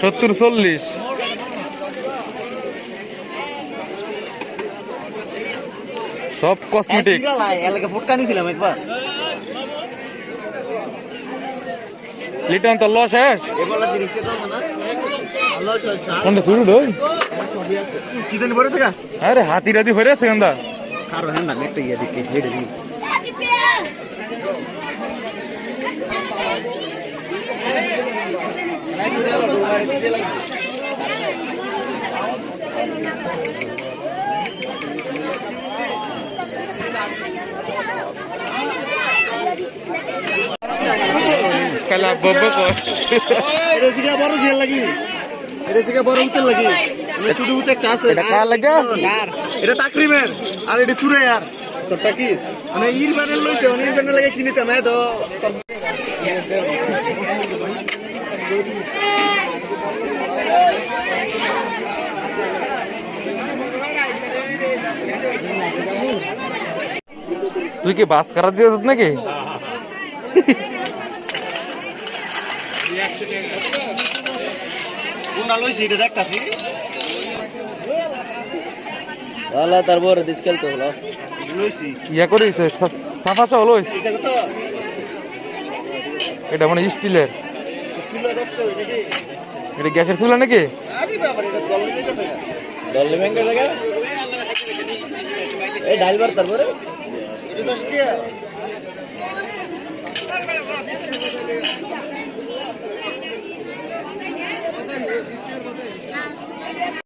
সত্তর চল্লিশ। সব কসমেটিক একবার। লিটন তো লস শেষ? কোনটা শুরু দই কি জানি বড় থাকা আরে হাতি রাতি হয়ে আছে কেন্দা কারও হ্যাঁ না একটা ইয়ে হেডে দিই কালা বব্ব কর এটা সিগা বড় জিয়াল লাগি। এটা সিগা বড় উত্তর লাগি। এটা শুধু উতে আছে। এটা কার লাগা? কার? এটা তাকরিমের। আর এটা সুরে আর তোরটা কি? মানে ইর লইতে মানে ইর লাগে কিনিতে আমি তো তুই কি বাস করা দিয়েছিস নাকি? তারপর ডিসকাল তো হলো। ইয়া করিস সাফা লইস এটা মানে স্টিলের। এটা গ্যাসের চুলা নাকি? দল এই ডাইল বার তারপরে? এটা 10 দিয়ে।